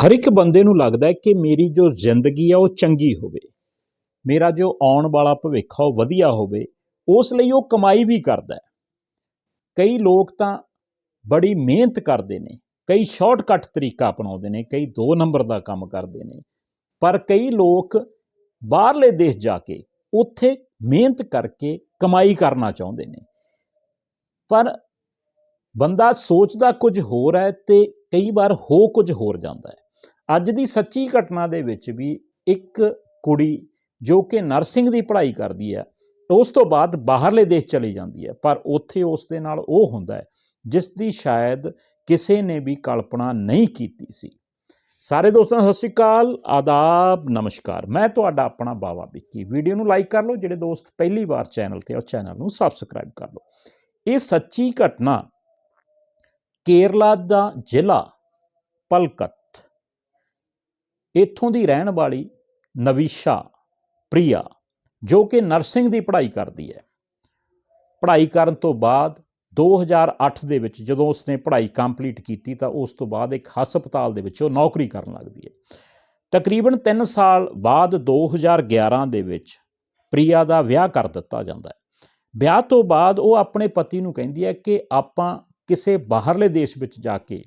ਹਰ ਇੱਕ ਬੰਦੇ ਨੂੰ ਲੱਗਦਾ ਹੈ ਕਿ ਮੇਰੀ ਜੋ ਜ਼ਿੰਦਗੀ ਆ, ਉਹ ਚੰਗੀ ਹੋਵੇ। ਮੇਰਾ ਜੋ ਆਉਣ ਵਾਲਾ ਭਵਿੱਖ ਆ, ਉਹ ਵਧੀਆ ਹੋਵੇ, ਉਸ ਲਈ ਉਹ ਕਮਾਈ ਵੀ ਕਰਦਾ ਹੈ। ਕਈ ਲੋਕ ਤਾਂ ਬੜੀ ਮਿਹਨਤ ਕਰਦੇ ਨੇ, ਕਈ ਸ਼ਾਰਟਕਟ ਤਰੀਕਾ ਅਪਣਾਉਂਦੇ ਨੇ, ਕਈ ਦੋ ਨੰਬਰ ਦਾ ਕੰਮ ਕਰਦੇ ਨੇ, ਪਰ ਕਈ ਲੋਕ ਬਾਹਰਲੇ ਦੇਸ਼ ਜਾ ਕੇ ਉੱਥੇ ਮਿਹਨਤ ਕਰਕੇ ਕਮਾਈ ਕਰਨਾ ਚਾਹੁੰਦੇ ਨੇ। ਪਰ ਬੰਦਾ ਸੋਚਦਾ ਕੁਝ ਹੋਰ ਹੈ ਤੇ ਕਈ ਵਾਰ ਹੋ ਕੁਝ ਹੋਰ ਜਾਂਦਾ ਹੈ। ਅੱਜ ਦੀ ਸੱਚੀ ਘਟਨਾ ਦੇ ਵਿੱਚ ਵੀ ਇੱਕ ਕੁੜੀ ਜੋ ਕਿ ਨਰਸਿੰਗ ਦੀ ਪੜ੍ਹਾਈ ਕਰਦੀ ਹੈ, ਉਸ ਤੋਂ ਬਾਅਦ ਬਾਹਰਲੇ ਦੇਸ਼ ਚਲੀ ਜਾਂਦੀ ਹੈ, ਪਰ ਉੱਥੇ ਉਸ ਦੇ ਨਾਲ ਉਹ ਹੁੰਦਾ ਹੈ, ਜਿਸ ਦੀ ਸ਼ਾਇਦ ਕਿਸੇ ਨੇ ਵੀ ਕਲਪਨਾ ਨਹੀਂ ਕੀਤੀ ਸੀ। ਸਾਰੇ ਦੋਸਤਾਂ, ਸਤਿ ਸ਼੍ਰੀ ਅਕਾਲ, ਆਦਾਬ, ਨਮਸਕਾਰ। ਮੈਂ ਤੁਹਾਡਾ ਆਪਣਾ ਬਾਵਾ ਵਿੱਕੀ। ਵੀਡੀਓ ਨੂੰ ਲਾਈਕ ਕਰ ਲਓ, ਜਿਹੜੇ ਦੋਸਤ ਪਹਿਲੀ ਵਾਰ ਚੈਨਲ ਤੇ ਉਹ ਚੈਨਲ ਨੂੰ ਸਬਸਕ੍ਰਾਈਬ ਕਰ ਲਓ। ਇਹ ਸੱਚੀ ਘਟਨਾ ਕੇਰਲਾ ਦਾ ਜ਼ਿਲ੍ਹਾ ਪਲਕਤ ਇੱਥੋਂ ਦੀ ਰਹਿਣ ਵਾਲੀ ਨਵੀਸ਼ਾ ਪ੍ਰਿਆ, ਜੋ ਕਿ ਨਰਸਿੰਗ ਦੀ ਪੜ੍ਹਾਈ ਕਰਦੀ ਹੈ। ਪੜ੍ਹਾਈ ਕਰਨ ਤੋਂ ਬਾਅਦ 2008 ਦੇ ਵਿੱਚ ਜਦੋਂ ਉਸਨੇ ਪੜ੍ਹਾਈ ਕੰਪਲੀਟ ਕੀਤੀ ਤਾਂ ਉਸ ਤੋਂ ਬਾਅਦ ਇੱਕ ਹਸਪਤਾਲ ਦੇ ਵਿੱਚ ਉਹ ਨੌਕਰੀ ਕਰਨ ਲੱਗਦੀ ਹੈ। ਤਕਰੀਬਨ 3 ਸਾਲ ਬਾਅਦ 2011 ਦੇ ਵਿੱਚ ਪ੍ਰਿਆ ਦਾ ਵਿਆਹ ਕਰ ਦਿੱਤਾ ਜਾਂਦਾ ਹੈ। ਵਿਆਹ ਤੋਂ ਬਾਅਦ ਉਹ ਆਪਣੇ ਪਤੀ ਨੂੰ ਕਹਿੰਦੀ ਹੈ ਕਿ ਆਪਾਂ ਕਿਸੇ ਬਾਹਰਲੇ ਦੇਸ਼ ਵਿੱਚ ਜਾ ਕੇ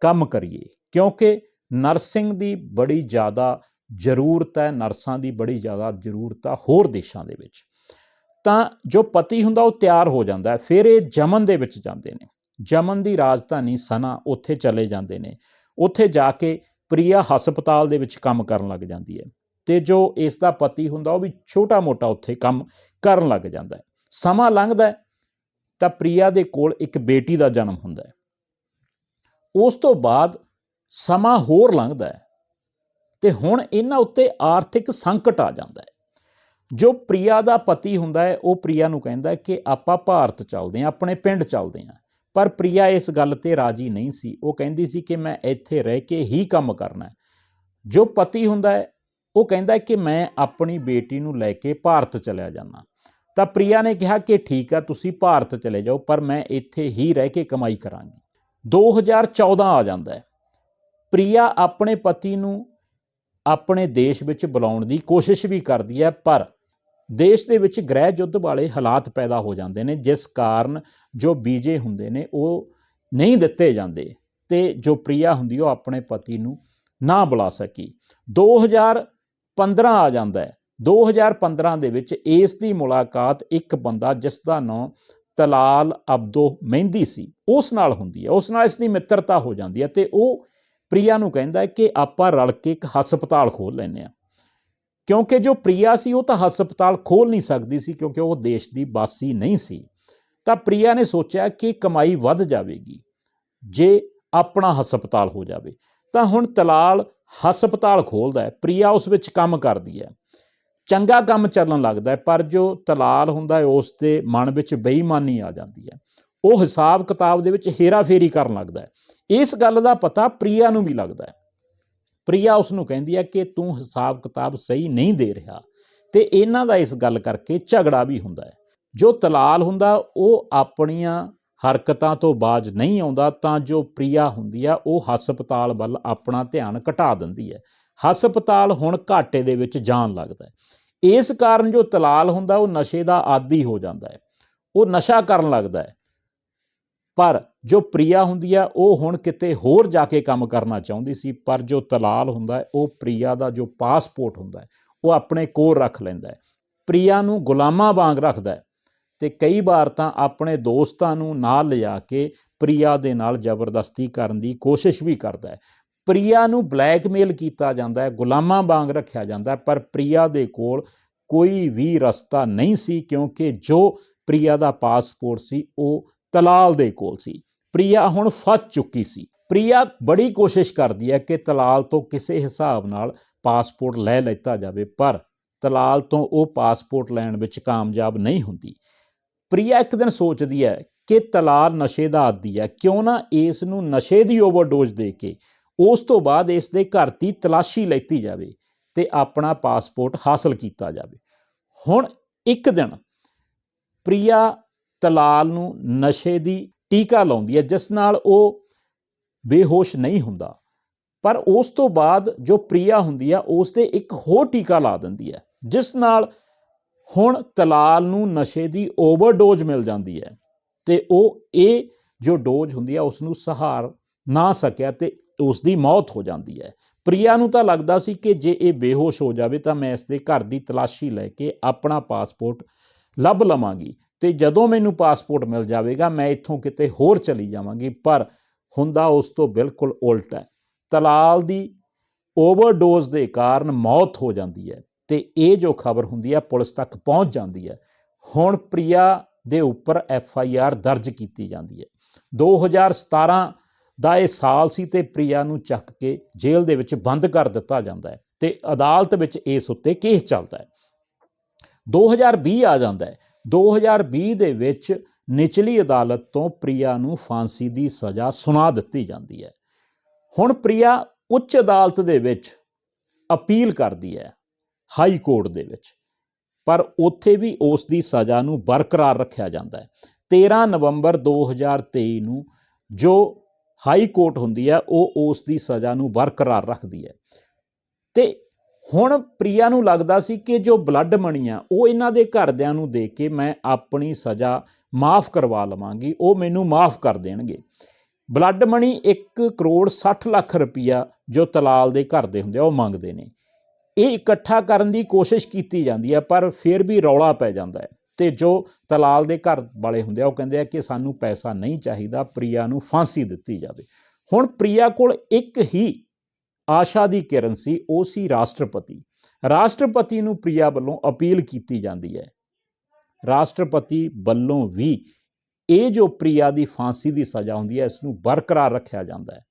ਕੰਮ ਕਰੀਏ, ਕਿਉਂਕਿ ਨਰਸਿੰਗ ਦੀ ਬੜੀ ਜ਼ਿਆਦਾ ਜ਼ਰੂਰਤ ਹੈ, ਨਰਸਾਂ ਦੀ ਬੜੀ ਜ਼ਿਆਦਾ ਜ਼ਰੂਰਤ ਆ ਹੋਰ ਦੇਸ਼ਾਂ ਦੇ ਵਿੱਚ। ਤਾਂ ਜੋ ਪਤੀ ਹੁੰਦਾ ਉਹ ਤਿਆਰ ਹੋ ਜਾਂਦਾ ਹੈ, ਫਿਰ ਇਹ ਜਮਨ ਦੇ ਵਿੱਚ ਜਾਂਦੇ ਨੇ। ਜਮਨ ਦੀ ਰਾਜਧਾਨੀ ਸਨਾ ਉੱਥੇ ਚਲੇ ਜਾਂਦੇ ਨੇ। ਉੱਥੇ ਜਾ ਕੇ ਪ੍ਰਿਆ ਹਸਪਤਾਲ ਦੇ ਵਿੱਚ ਕੰਮ ਕਰਨ ਲੱਗ ਜਾਂਦੀ ਹੈ ਤੇ ਜੋ ਇਸ ਦਾ ਪਤੀ ਹੁੰਦਾ ਉਹ ਵੀ ਛੋਟਾ-ਮੋਟਾ ਉੱਥੇ ਕੰਮ ਕਰਨ ਲੱਗ ਜਾਂਦਾ ਹੈ। ਸਮਾਂ ਲੰਘਦਾ ਤਾਂ ਪ੍ਰਿਆ ਦੇ ਕੋਲ ਇੱਕ ਬੇਟੀ ਦਾ ਜਨਮ ਹੁੰਦਾ ਹੈ। ਉਸ ਤੋਂ ਬਾਅਦ ਸਮਾਂ ਹੋਰ ਲੰਘਦਾ ਹੈ ਤੇ ਹੁਣ ਇਹਨਾਂ ਉੱਤੇ ਆਰਥਿਕ ਸੰਕਟ ਆ ਜਾਂਦਾ ਹੈ। ਜੋ ਪ੍ਰਿਆ ਦਾ ਪਤੀ ਹੁੰਦਾ ਹੈ, ਉਹ ਪ੍ਰਿਆ ਨੂੰ ਕਹਿੰਦਾ ਕਿ ਆਪਾਂ ਭਾਰਤ ਚੱਲਦੇ ਹਾਂ, ਆਪਣੇ ਪਿੰਡ ਚੱਲਦੇ ਹਾਂ। ਪਰ ਪ੍ਰਿਆ ਇਸ ਗੱਲ ਤੇ ਰਾਜੀ ਨਹੀਂ ਸੀ। ਉਹ ਕਹਿੰਦੀ ਸੀ ਕਿ ਮੈਂ ਇੱਥੇ ਰਹਿ ਕੇ ਹੀ ਕੰਮ ਕਰਨਾ ਜੋ ਪਤੀ ਹੁੰਦਾ ਹੈ, ਉਹ ਕਹਿੰਦਾ ਕਿ ਮੈਂ ਆਪਣੀ ਬੇਟੀ ਨੂੰ ਲੈ ਕੇ ਭਾਰਤ ਚਲਿਆ ਜਾਣਾ ਤਾਂ ਪ੍ਰਿਆ ਨੇ ਕਿਹਾ ਕਿ ਠੀਕ ਆ, ਤੁਸੀਂ ਭਾਰਤ ਚਲੇ ਜਾਓ, ਪਰ ਮੈਂ ਇੱਥੇ ਹੀ ਰਹਿ ਕੇ ਕਮਾਈ ਕਰਾਂਗੀ। 2014 ਆ ਜਾਂਦਾ ਹੈ। ਪ੍ਰਿਆ ਆਪਣੇ ਪਤੀ ਨੂੰ ਆਪਣੇ ਦੇਸ਼ ਵਿੱਚ ਬੁਲਾਉਣ ਦੀ ਕੋਸ਼ਿਸ਼ ਵੀ ਕਰਦੀ ਹੈ, ਪਰ ਦੇਸ਼ ਦੇ ਵਿੱਚ ਗ੍ਰਹਿ ਯੁੱਧ ਵਾਲੇ ਹਾਲਾਤ ਪੈਦਾ ਹੋ ਜਾਂਦੇ ਨੇ, ਜਿਸ ਕਾਰਨ ਜੋ ਬੀਜੇ ਹੁੰਦੇ ਨੇ ਉਹ ਨਹੀਂ ਦਿੱਤੇ ਜਾਂਦੇ ਤੇ ਜੋ ਪ੍ਰਿਆ ਹੁੰਦੀ ਉਹ ਆਪਣੇ ਪਤੀ ਨੂੰ ਨਾ ਬੁਲਾ ਸਕੀ। 2015 ਆ ਜਾਂਦਾ ਹੈ। 2015 ਦੇ ਵਿੱਚ ਇਸ ਦੀ ਮੁਲਾਕਾਤ ਇੱਕ ਬੰਦਾ ਜਿਸ ਦਾ ਨਾਮ ਤਲਾਲ ਅਬਦੋ ਮਹਿੰਦੀ ਸੀ, ਉਸ ਨਾਲ ਹੁੰਦੀ ਹੈ। ਉਸ ਨਾਲ ਇਸ ਦੀ ਮਿੱਤਰਤਾ ਹੋ ਜਾਂਦੀ ਹੈ ਤੇ ਉਹ ਪ੍ਰਿਆ ਨੂੰ ਕਹਿੰਦਾ ਕਿ ਆਪਾਂ ਰਲ ਕੇ ਇੱਕ ਹਸਪਤਾਲ ਖੋਲ ਲੈਨੇ ਆ ਕਿਉਂਕਿ ਜੋ ਪ੍ਰਿਆ ਸੀ, ਉਹ ਤਾਂ ਹਸਪਤਾਲ ਖੋਲ ਨਹੀਂ ਸਕਦੀ ਸੀ, ਕਿਉਂਕਿ ਉਹ ਦੇਸ਼ ਦੀ ਵਾਸੀ ਨਹੀਂ ਸੀ। ਤਾਂ ਪ੍ਰਿਆ ਨੇ ਸੋਚਿਆ ਕਿ ਕਮਾਈ ਵੱਧ ਜਾਵੇਗੀ, ਜੇ ਆਪਣਾ ਹਸਪਤਾਲ ਹੋ ਜਾਵੇ। ਤਾਂ ਹੁਣ ਤਲਾਲ ਹਸਪਤਾਲ ਖੋਲਦਾ ਹੈ, ਪ੍ਰਿਆ ਉਸ ਵਿੱਚ ਕੰਮ ਕਰਦੀ ਹੈ। ਚੰਗਾ ਕੰਮ ਚੱਲਣ ਲੱਗਦਾ ਹੈ, ਪਰ ਜੋ ਤਲਾਲ ਹੁੰਦਾ ਹੈ, ਉਸ ਦੇ ਮਨ ਵਿੱਚ ਬੇਈਮਾਨੀ ਆ ਜਾਂਦੀ ਹੈ। ਉਹ ਹਿਸਾਬ ਕਿਤਾਬ ਦੇ ਵਿੱਚ ਹੇਰਾ-ਫੇਰੀ ਕਰਨ ਲੱਗਦਾ ਹੈ। ਇਸ ਗੱਲ ਦਾ ਪਤਾ ਪ੍ਰਿਆ ਨੂੰ ਵੀ ਲੱਗਦਾ ਹੈ। ਪ੍ਰਿਆ ਉਸ ਨੂੰ ਕਹਿੰਦੀ ਹੈ ਕਿ ਤੂੰ ਹਿਸਾਬ ਕਿਤਾਬ ਸਹੀ ਨਹੀਂ ਦੇ ਰਿਹਾ ਤੇ ਇਹਨਾਂ ਦਾ ਇਸ ਗੱਲ ਕਰਕੇ ਝਗੜਾ ਵੀ ਹੁੰਦਾ ਹੈ। ਜੋ ਤਲਾਲ ਹੁੰਦਾ, ਉਹ ਆਪਣੀਆਂ ਹਰਕਤਾਂ ਤੋਂ ਬਾਜ ਨਹੀਂ ਆਉਂਦਾ, ਤਾਂ ਜੋ ਪ੍ਰਿਆ ਹੁੰਦੀ ਆ ਉਹ ਹਸਪਤਾਲ ਵੱਲ ਆਪਣਾ ਧਿਆਨ ਘਟਾ ਦਿੰਦੀ ਹੈ। ਹਸਪਤਾਲ ਹੁਣ ਘਾਟੇ ਦੇ ਵਿੱਚ ਜਾਣ ਲੱਗਦਾ ਹੈ। ਇਸ ਕਾਰਨ ਜੋ ਤਲਾਲ ਹੁੰਦਾ, ਉਹ ਨਸ਼ੇ ਦਾ ਆਦੀ ਹੋ ਜਾਂਦਾ ਹੈ। ਉਹ ਨਸ਼ਾ ਕਰਨ ਲੱਗਦਾ ਹੈ। ਪਰ ਜੋ ਪ੍ਰਿਆ ਹੁੰਦੀ ਆ, ਉਹ ਹੁਣ ਕਿਤੇ ਹੋਰ ਜਾ ਕੇ ਕੰਮ ਕਰਨਾ ਚਾਹੁੰਦੀ ਸੀ, ਪਰ ਜੋ ਤਲਾਲ ਹੁੰਦਾ ਉਹ ਪ੍ਰਿਆ ਦਾ ਜੋ ਪਾਸਪੋਰਟ ਹੁੰਦਾ ਉਹ ਆਪਣੇ ਕੋਲ ਰੱਖ ਲੈਂਦਾ ਹੈ। ਪ੍ਰਿਆ ਨੂੰ ਗੁਲਾਮਾਂ ਵਾਂਗ ਰੱਖਦਾ ਹੈ ਤੇ ਕਈ ਵਾਰ ਤਾਂ ਆਪਣੇ ਦੋਸਤਾਂ ਨੂੰ ਨਾਲ ਲਿਜਾ ਕੇ ਪ੍ਰਿਆ ਦੇ ਨਾਲ ਜ਼ਬਰਦਸਤੀ ਕਰਨ ਦੀ ਕੋਸ਼ਿਸ਼ ਵੀ ਕਰਦਾ ਹੈ। ਪ੍ਰਿਆ ਨੂੰ ਬਲੈਕਮੇਲ ਕੀਤਾ ਜਾਂਦਾ ਹੈ, ਗੁਲਾਮਾਂ ਵਾਂਗ ਰੱਖਿਆ ਜਾਂਦਾ ਹੈ, ਪਰ ਪ੍ਰਿਆ ਦੇ ਕੋਲ ਕੋਈ ਵੀ ਰਸਤਾ ਨਹੀਂ ਸੀ, ਕਿਉਂਕਿ ਜੋ ਪ੍ਰਿਆ ਦਾ ਪਾਸਪੋਰਟ ਸੀ, ਉਹ ਤਲਾਲ ਦੇ ਕੋਲ ਸੀ। ਪ੍ਰਿਆ ਹੁਣ ਫਸ ਚੁੱਕੀ ਸੀ। ਪ੍ਰਿਆ ਬੜੀ ਕੋਸ਼ਿਸ਼ ਕਰਦੀ ਹੈ ਕਿ ਤਲਾਲ ਤੋਂ ਕਿਸੇ ਹਿਸਾਬ ਨਾਲ ਪਾਸਪੋਰਟ ਲੈ ਲੈਤਾ ਜਾਵੇ, ਪਰ ਤਲਾਲ ਤੋਂ ਉਹ ਪਾਸਪੋਰਟ ਲੈਣ ਵਿੱਚ ਕਾਮਯਾਬ ਨਹੀਂ ਹੁੰਦੀ। ਪ੍ਰਿਆ ਇੱਕ ਦਿਨ ਸੋਚਦੀ ਹੈ ਕਿ ਤਲਾਲ ਨਸ਼ੇ ਦਾ ਆਦੀ ਹੈ, ਕਿਉਂ ਨਾ ਇਸ ਨੂੰ ਨਸ਼ੇ ਦੀ ਓਵਰਡੋਜ਼ ਦੇ ਕੇ ਉਸ ਤੋਂ ਬਾਅਦ ਇਸ ਦੇ ਘਰ ਦੀ ਤਲਾਸ਼ੀ ਲੈਤੀ ਜਾਵੇ ਤੇ ਆਪਣਾ ਪਾਸਪੋਰਟ ਹਾਸਲ ਕੀਤਾ ਜਾਵੇ। ਹੁਣ ਇੱਕ ਦਿਨ ਪ੍ਰਿਆ ਤਲਾਲ ਨੂੰ ਨਸ਼ੇ ਦੀ ਟੀਕਾ ਲਾਉਂਦੀ ਹੈ, ਜਿਸ ਨਾਲ ਉਹ ਬੇਹੋਸ਼ ਨਹੀਂ ਹੁੰਦਾ। ਪਰ ਉਸ ਤੋਂ ਬਾਅਦ ਜੋ ਪ੍ਰਿਆ ਹੁੰਦੀ ਆ, ਉਸ ਤੇ ਇੱਕ ਹੋਰ ਟੀਕਾ ਲਾ ਦਿੰਦੀ ਹੈ, ਜਿਸ ਨਾਲ ਹੁਣ ਤਲਾਲ ਨੂੰ ਨਸ਼ੇ ਦੀ ਓਵਰਡੋਜ਼ ਮਿਲ ਜਾਂਦੀ ਹੈ ਤੇ ਉਹ ਇਹ ਜੋ ਡੋਜ਼ ਹੁੰਦੀ ਆ ਉਸ ਨੂੰ ਸਹਾਰ ਨਾ ਸਕਿਆ ਤੇ ਉਸ ਦੀ ਮੌਤ ਹੋ ਜਾਂਦੀ ਹੈ। ਪ੍ਰਿਆ ਨੂੰ ਤਾਂ ਲੱਗਦਾ ਸੀ ਕਿ ਜੇ ਇਹ ਬੇਹੋਸ਼ ਹੋ ਜਾਵੇ ਤਾਂ ਮੈਂ ਇਸ ਦੇ ਘਰ ਦੀ ਤਲਾਸ਼ੀ ਲੈ ਕੇ ਆਪਣਾ ਪਾਸਪੋਰਟ ਲੱਭ ਲਵਾਂਗੀ। ਤੇ ਜਦੋਂ ਮੈਨੂੰ ਪਾਸਪੋਰਟ ਮਿਲ ਜਾਵੇਗਾ, ਮੈਂ ਇੱਥੋਂ ਕਿਤੇ ਹੋਰ ਚਲੀ ਜਾਵਾਂਗੀ, ਪਰ ਹੁੰਦਾ ਉਸ ਤੋਂ ਬਿਲਕੁਲ ਉਲਟ ਹੈ। ਤਲਾਲ ਦੀ ਓਵਰਡੋਜ਼ ਦੇ ਕਾਰਨ ਮੌਤ ਹੋ ਜਾਂਦੀ ਹੈ ਤੇ ਇਹ ਜੋ ਖਬਰ ਹੁੰਦੀ ਹੈ, ਪੁਲਿਸ ਤੱਕ ਪਹੁੰਚ ਜਾਂਦੀ ਹੈ। ਹੁਣ ਪ੍ਰਿਆ ਦੇ ਉੱਪਰ ਐਫ ਆਈ ਆਰ ਦਰਜ ਕੀਤੀ ਜਾਂਦੀ ਹੈ। 2017 ਦਾ ਇਹ ਸਾਲ ਸੀ ਤੇ ਪ੍ਰਿਆ ਨੂੰ ਚੱਕ ਕੇ ਜੇਲ੍ਹ ਦੇ ਵਿੱਚ ਬੰਦ ਕਰ ਦਿੱਤਾ ਜਾਂਦਾ ਹੈ ਤੇ ਅਦਾਲਤ ਵਿੱਚ ਇਸ ਉੱਤੇ ਕੇਸ ਚੱਲਦਾ ਹੈ। 2020 ਆ ਜਾਂਦਾ ਹੈ। 2020 ਦੇ ਵਿੱਚ ਨਿਚਲੀ ਅਦਾਲਤ ਤੋਂ ਪ੍ਰਿਆ ਨੂੰ ਫਾਂਸੀ ਦੀ ਸਜ਼ਾ ਸੁਣਾ ਦਿੱਤੀ ਜਾਂਦੀ ਹੈ। ਹੁਣ ਪ੍ਰਿਆ ਉੱਚ ਅਦਾਲਤ ਦੇ ਵਿੱਚ ਅਪੀਲ ਕਰਦੀ ਹੈ ਹਾਈ ਕੋਰਟ ਦੇ ਵਿੱਚ, ਪਰ ਉੱਥੇ ਵੀ ਉਸ ਦੀ ਸਜ਼ਾ ਨੂੰ ਬਰਕਰਾਰ ਰੱਖਿਆ ਜਾਂਦਾ ਹੈ। 13 ਨਵੰਬਰ 2023 ਨੂੰ ਜੋ ਹਾਈ ਕੋਰਟ ਹੁੰਦੀ ਹੈ, ਉਹ ਉਸ ਦੀ ਸਜ਼ਾ ਨੂੰ ਬਰਕਰਾਰ ਰੱਖਦੀ ਹੈ। ਤੇ ਹੁਣ ਪ੍ਰਿਆ ਨੂੰ ਲੱਗਦਾ ਸੀ ਕਿ ਜੋ ਬਲੱਡ ਮਣੀ ਆ, ਉਹ ਇਹਨਾਂ ਦੇ ਘਰਦਿਆਂ ਨੂੰ ਦੇ ਕੇ ਮੈਂ ਆਪਣੀ ਸਜ਼ਾ ਮਾਫ ਕਰਵਾ ਲਵਾਂਗੀ, ਉਹ ਮੈਨੂੰ ਮਾਫ ਕਰ ਦੇਣਗੇ। ਬਲੱਡ ਮਣੀ 1 ਕਰੋੜ 60 ਲੱਖ ਰੁਪਈਆ ਜੋ ਤਲਾਲ ਦੇ ਘਰ ਦੇ ਹੁੰਦੇ ਆ, ਉਹ ਮੰਗਦੇ ਨੇ। ਇਹ ਇਕੱਠਾ ਕਰਨ ਦੀ ਕੋਸ਼ਿਸ਼ ਕੀਤੀ ਜਾਂਦੀ ਹੈ ਪਰ ਫਿਰ ਵੀ ਰੌਲਾ ਪੈ ਜਾਂਦਾ ਹੈ ਤੇ ਜੋ ਤਲਾਲ ਦੇ ਘਰ ਵਾਲੇ ਹੁੰਦੇ ਆ, ਉਹ ਕਹਿੰਦੇ ਆ ਕਿ ਸਾਨੂੰ ਪੈਸਾ ਨਹੀਂ ਚਾਹੀਦਾ, ਪ੍ਰਿਆ ਨੂੰ ਫਾਂਸੀ ਦਿੱਤੀ ਜਾਵੇ। ਹੁਣ ਪ੍ਰਿਆ ਕੋਲ ਇੱਕ ਹੀ ਆਸ਼ਾ ਦੀ ਕਿਰਨ ਸੀ, ਉਹ ਸੀ ਰਾਸ਼ਟਰਪਤੀ। ਰਾਸ਼ਟਰਪਤੀ ਨੂੰ ਪ੍ਰਿਆ ਵੱਲੋਂ ਅਪੀਲ ਕੀਤੀ ਜਾਂਦੀ ਹੈ। ਰਾਸ਼ਟਰਪਤੀ ਵੱਲੋਂ ਵੀ ਇਹ ਜੋ ਪ੍ਰਿਆ ਦੀ ਫਾਂਸੀ ਦੀ ਸਜ਼ਾ ਹੁੰਦੀ ਹੈ ਇਸ ਨੂੰ ਬਰਕਰਾਰ ਰੱਖਿਆ ਜਾਂਦਾ ਹੈ।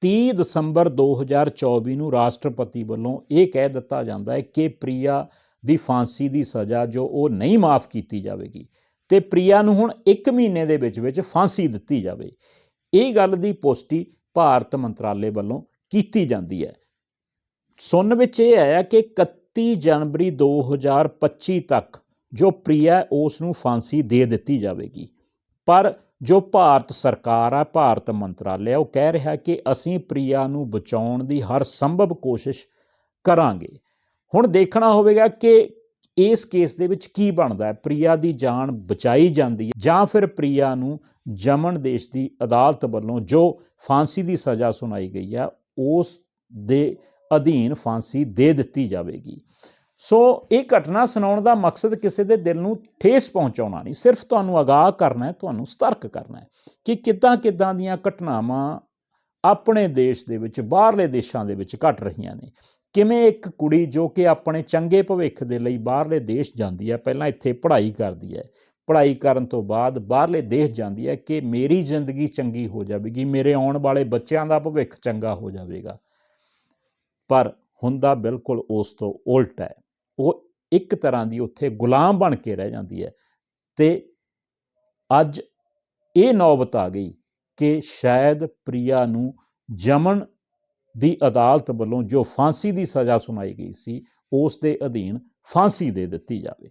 30 ਦਸੰਬਰ 2024 ਨੂੰ ਰਾਸ਼ਟਰਪਤੀ ਵੱਲੋਂ ਇਹ ਕਹਿ ਦਿੱਤਾ ਜਾਂਦਾ ਹੈ ਕਿ ਪ੍ਰਿਆ ਦੀ ਫਾਂਸੀ ਦੀ ਸਜ਼ਾ ਜੋ ਉਹ ਨਹੀਂ ਮਾਫ ਕੀਤੀ ਜਾਵੇਗੀ ਤੇ ਪ੍ਰਿਆ ਨੂੰ ਹੁਣ 1 ਮਹੀਨੇ ਦੇ ਵਿੱਚ ਵਿੱਚ ਫਾਂਸੀ ਦਿੱਤੀ ਜਾਵੇ। ਇਹ ਗੱਲ ਦੀ ਪੁਸ਼ਟੀ ਭਾਰਤ ਮੰਤਰਾਲੇ ਵੱਲੋਂ ਕੀਤੀ ਜਾਂਦੀ ਹੈ। ਸੁਣਨ ਵਿੱਚ ਇਹ ਆਇਆ ਕਿ 31 ਜਨਵਰੀ 2025 ਤੱਕ ਜੋ ਪ੍ਰਿਆ ਉਸ ਨੂੰ ਫਾਂਸੀ ਦੇ ਦਿੱਤੀ ਜਾਵੇਗੀ। ਪਰ ਜੋ ਭਾਰਤ ਸਰਕਾਰ ਆ ਭਾਰਤ ਮੰਤਰਾਲੇ ਆ, ਉਹ ਕਹਿ ਰਿਹਾ ਕਿ ਅਸੀਂ ਪ੍ਰਿਆ ਨੂੰ ਬਚਾਉਣ ਦੀ ਹਰ ਸੰਭਵ ਕੋਸ਼ਿਸ਼ ਕਰਾਂਗੇ। ਹੁਣ ਦੇਖਣਾ ਹੋਵੇਗਾ ਕਿ ਇਸ ਕੇਸ ਦੇ ਵਿੱਚ ਕੀ ਬਣਦਾ ਹੈ। ਪ੍ਰਿਆ ਦੀ ਜਾਨ ਬਚਾਈ ਜਾਂਦੀ ਹੈ ਜਾਂ ਫਿਰ ਪ੍ਰਿਆ ਨੂੰ ਜਮਨ ਦੇਸ਼ ਦੀ ਅਦਾਲਤ ਵੱਲੋਂ ਜੋ ਫਾਂਸੀ ਦੀ ਸਜ਼ਾ ਸੁਣਾਈ ਗਈ ਹੈ ਉਸ ਦੇ ਅਧੀਨ ਫਾਂਸੀ ਦੇ ਦਿੱਤੀ ਜਾਵੇਗੀ। ਸੋ ਇਹ ਘਟਨਾ ਸੁਣਾਉਣ ਦਾ ਮਕਸਦ ਕਿਸੇ ਦੇ ਦਿਲ ਨੂੰ ਠੇਸ ਪਹੁੰਚਾਉਣਾ ਨਹੀਂ, ਸਿਰਫ ਤੁਹਾਨੂੰ ਅਗਾਹ ਕਰਨਾ ਹੈ, ਤੁਹਾਨੂੰ ਸਤਰਕ ਕਰਨਾ ਹੈ ਕਿ ਕਿੱਦਾਂ ਕਿੱਦਾਂ ਦੀਆਂ ਘਟਨਾਵਾਂ ਆਪਣੇ ਦੇਸ਼ ਦੇ ਵਿੱਚ, ਬਾਹਰਲੇ ਦੇਸ਼ਾਂ ਦੇ ਵਿੱਚ ਘਟ ਰਹੀਆਂ ਨੇ। ਕਿਵੇਂ ਇੱਕ ਕੁੜੀ ਜੋ ਕਿ ਆਪਣੇ ਚੰਗੇ ਭਵਿੱਖ ਦੇ ਲਈ ਬਾਹਰਲੇ ਦੇਸ਼ ਜਾਂਦੀ ਹੈ, ਪਹਿਲਾਂ ਇੱਥੇ ਪੜ੍ਹਾਈ ਕਰਦੀ ਹੈ ਪੜ੍ਹਾਈ ਕਰਨ ਤੋਂ ਬਾਅਦ ਬਾਹਰਲੇ ਦੇਸ਼ ਜਾਂਦੀ ਹੈ ਕਿ ਮੇਰੀ ਜ਼ਿੰਦਗੀ ਚੰਗੀ ਹੋ ਜਾਵੇਗੀ, ਮੇਰੇ ਆਉਣ ਵਾਲੇ ਬੱਚਿਆਂ ਦਾ ਭਵਿੱਖ ਚੰਗਾ ਹੋ ਜਾਵੇਗਾ। ਪਰ ਹੁੰਦਾ ਬਿਲਕੁਲ ਉਸ ਤੋਂ ਉਲਟ ਹੈ। ਉਹ ਇੱਕ ਤਰ੍ਹਾਂ ਦੀ ਉੱਥੇ ਗੁਲਾਮ ਬਣ ਕੇ ਰਹਿ ਜਾਂਦੀ ਹੈ ਤੇ ਅੱਜ ਇਹ ਨੌਬਤ ਆ ਗਈ ਕਿ ਸ਼ਾਇਦ ਪ੍ਰਿਆ ਨੂੰ ਜਮਨ ਦੀ ਅਦਾਲਤ ਵੱਲੋਂ ਜੋ ਫਾਂਸੀ ਦੀ ਸਜ਼ਾ ਸੁਣਾਈ ਗਈ ਸੀ, ਉਸ ਦੇ ਅਧੀਨ ਫਾਂਸੀ ਦੇ ਦਿੱਤੀ ਜਾਵੇ।